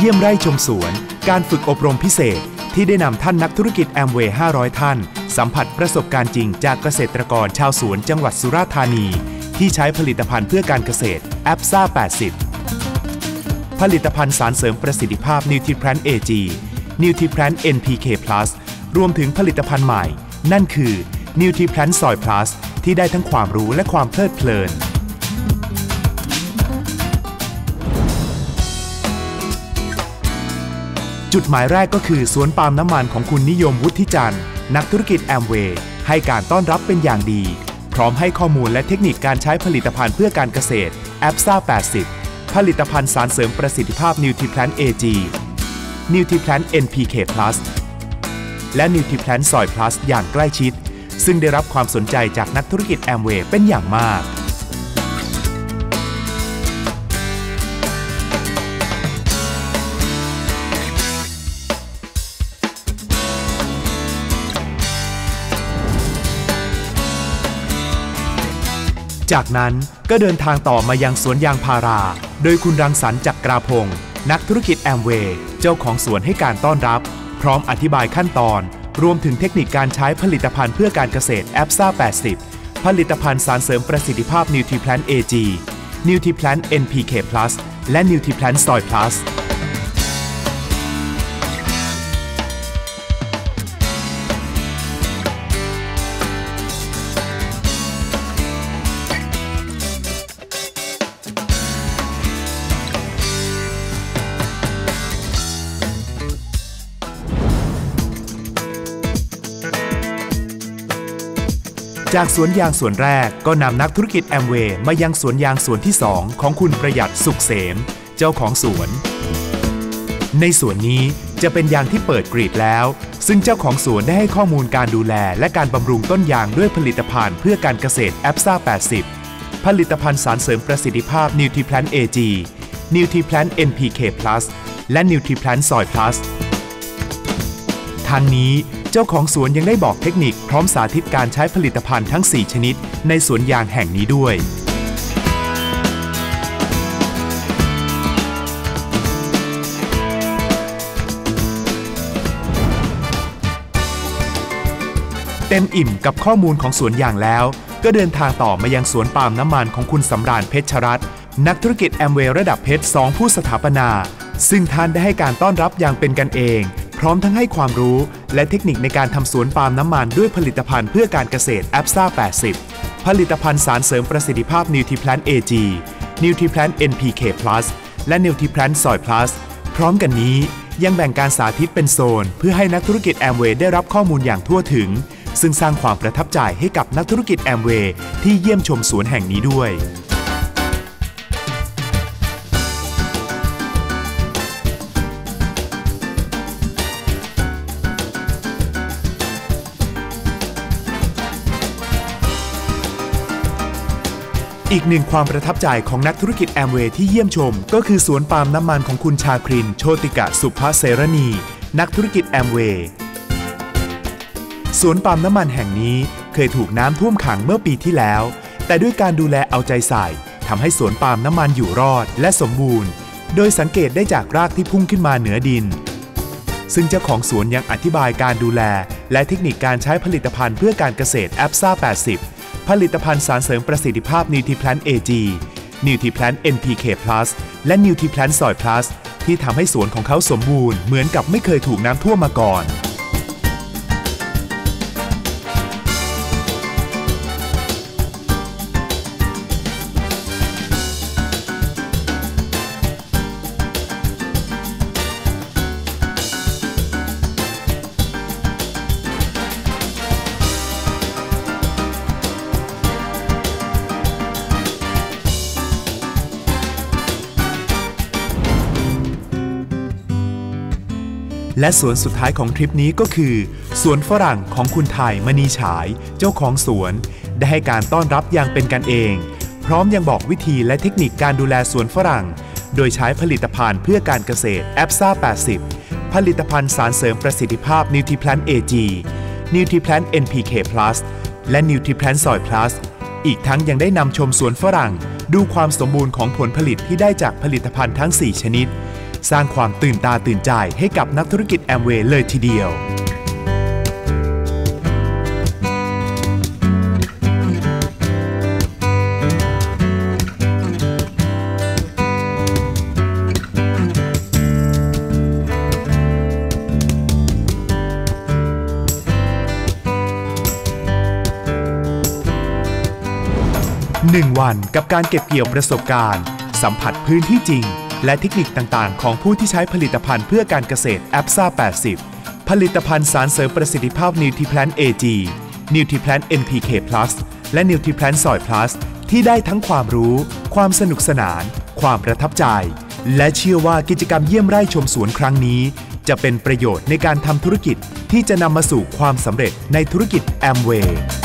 เยี่ยมไร่ชมสวน การฝึกอบรมพิเศษ ที่ได้นำท่านนักธุรกิจแอมเวย์500 ท่าน สัมผัสประสบการณ์จริงจากเกษตรกรชาวสวนจังหวัดสุราษฎร์ธานี ที่ใช้ผลิตภัณฑ์เพื่อการเกษตรแอปซ่า80 ผลิตภัณฑ์สารเสริมประสิทธิภาพนิวทริแพลนเอจีนิวทริแพลน NPK Plus รวมถึงผลิตภัณฑ์ใหม่ นั่นคือนิวทริแพลนซอย Plus ที่ได้ทั้งความรู้และความเพลิดเพลิน จุดหมายแรกก็คือสวนปาล์มน้ำมันของคุณนิยมวุฒิจันทร์ นักธุรกิจแอมเวย์ให้การต้อนรับเป็นอย่างดี พร้อมให้ข้อมูลและเทคนิคการใช้ผลิตภัณฑ์เพื่อการเกษตรแอปซ่า80 ผลิตภัณฑ์สารเสริมประสิทธิภาพนิวทริแพลนเอจีนิวทริแพลน NPK Plus และนิวทริแพลนซอย Plus อย่างใกล้ชิด ซึ่งได้รับความสนใจจากนักธุรกิจแอมเวย์เป็นอย่างมาก จากนั้นก็เดินทางต่อมายังสวนยางพารา โดยคุณรังสรรค์จักกราพงศ์นักธุรกิจแอมเวย์เจ้าของสวนให้การต้อนรับ พร้อมอธิบายขั้นตอน รวมถึงเทคนิคการใช้ผลิตภัณฑ์เพื่อการเกษตรแอปซ่า80 ผลิตภัณฑ์สารเสริมประสิทธิภาพนิวทริแพลนเอจีนิวทริแพลน NPK Plus และนิวทริแพลนซอย Plus จากสวนยางสวนแรกก็นำนักธุรกิจแอมเวย์มายังสวนยางสวนที่ 2 ของคุณประหยัดสุขเสม เจ้าของสวน ในสวนนี้จะเป็นยางที่เปิดกรีดแล้ว ซึ่งเจ้าของสวนได้ให้ข้อมูลการดูแล และการบำรุงต้นยางด้วยผลิตภัณฑ์เพื่อการเกษตรแอปซ่า80 ผลิตภัณฑ์สารเสริมประสิทธิภาพนิวทริแพลนเอจีนิวทริแพลน NPK Plus และนิวทริแพลนซอย Plus ทางนี้ เจ้าของสวนยังได้บอกเทคนิคพร้อมสาธิตการใช้ผลิตภัณฑ์ทั้ง 4 ชนิด ในสวนยางแห่งนี้ด้วย เต็มอิ่มกับข้อมูลของสวนยางแล้ว ก็เดินทางต่อมายังสวนปาล์มน้ำมันของคุณสำราญเพชรรัตน์นักธุรกิจแอมเวย์ระดับเพชร2ผู้สถาปนา ซึ่งท่านได้ให้การต้อนรับอย่างเป็นกันเอง พร้อมทั้งให้ความรู้และเทคนิคในการทำสวนปาล์มน้ำมันด้วยผลิตภัณฑ์เพื่อการเกษตรแอปซ่า80 ผลิตภัณฑ์สารเสริมประสิทธิภาพนิวทริแพลนเอจีนิวทริแพลน NPK Plus และนิวทริแพลนซอย Plus พร้อมกันนี้ยังแบ่งการสาธิตเป็นโซน เพื่อให้นักธุรกิจแอมเวย์ได้รับข้อมูลอย่างทั่วถึง ซึ่งสร้างความประทับใจให้กับนักธุรกิจแอมเวย์ที่เยี่ยมชมสวนแห่งนี้ด้วย อีกหนึ่งความประทับใจของนักธุรกิจแอมเวย์ที่เยี่ยมชม ก็คือสวนปาล์มน้ำมันของคุณชาคริน โชติกะสุภาเสรณี นักธุรกิจแอมเวย์สวนปาล์มน้ำมันแห่งนี้เคยถูกน้ำท่วมขังเมื่อปีที่แล้ว แต่ด้วยการดูแลเอาใจใส่ทำให้สวนปาล์มน้ำมันอยู่รอดและสมบูรณ์ โดยสังเกตได้จากรากที่พุ่งขึ้นมาเหนือดิน ซึ่งเจ้าของสวนยังอธิบายการดูแล และเทคนิคการใช้ผลิตภัณฑ์เพื่อการเกษตรแอปซ่า80 ผลิตภัณฑ์สารเสริมประสิทธิภาพนิวทริแพลนเอจีนิวทริแพลน NPK Plus และนิวทริแพลนซอย Plus ที่ทำให้สวนของเขาสมบูรณ์เหมือนกับไม่เคยถูกน้ำท่วมมาก่อน และสวนสุดท้ายของทริปนี้ก็คือ สวนฝรั่งของคุณไทยมณีฉาย เจ้าของสวน ได้ให้การต้อนรับอย่างเป็นกันเอง พร้อมยังบอกวิธีและเทคนิคการดูแลสวนฝรั่ง โดยใช้ผลิตภัณฑ์เพื่อการเกษตรแอปซ่า80 ผลิตภัณฑ์สารเสริมประสิทธิภาพนิวทริแพลนเอจีนิวทริแพลน NPK Plus และนิวทริแพลนซอย Plus อีกทั้งยังได้นำชมสวนฝรั่ง ดูความสมบูรณ์ของผลผลิตที่ได้จากผลิตภัณฑ์ทั้ง 4 ชนิด สร้างความตื่นตาตื่นใจให้กับนักธุรกิจแอมเวย์เลยทีเดียว1วันกับการเก็บเกี่ยวประสบการณ์ สัมผัสพื้นที่จริง และเทคนิคต่างๆ ของผู้ที่ใช้ผลิตภัณฑ์เพื่อการเกษตรแอปซ่า80 ผลิตภัณฑ์สารเสริมประสิทธิภาพนิวท p แพลน AG นิวท p แพลน NPK Plus และนิวท p แพลนซอย Plus ที่ได้ทั้งความรู้ ความสนุกสนาน ความประทับใจ และเชื่อว่ากิจกรรมเยี่ยมไร่ชมสวนครั้งนี้ จะเป็นประโยชน์ในการทำธุรกิจที่จะนำมาสู่ความสำเร็จในธุรกิจแอมเวย์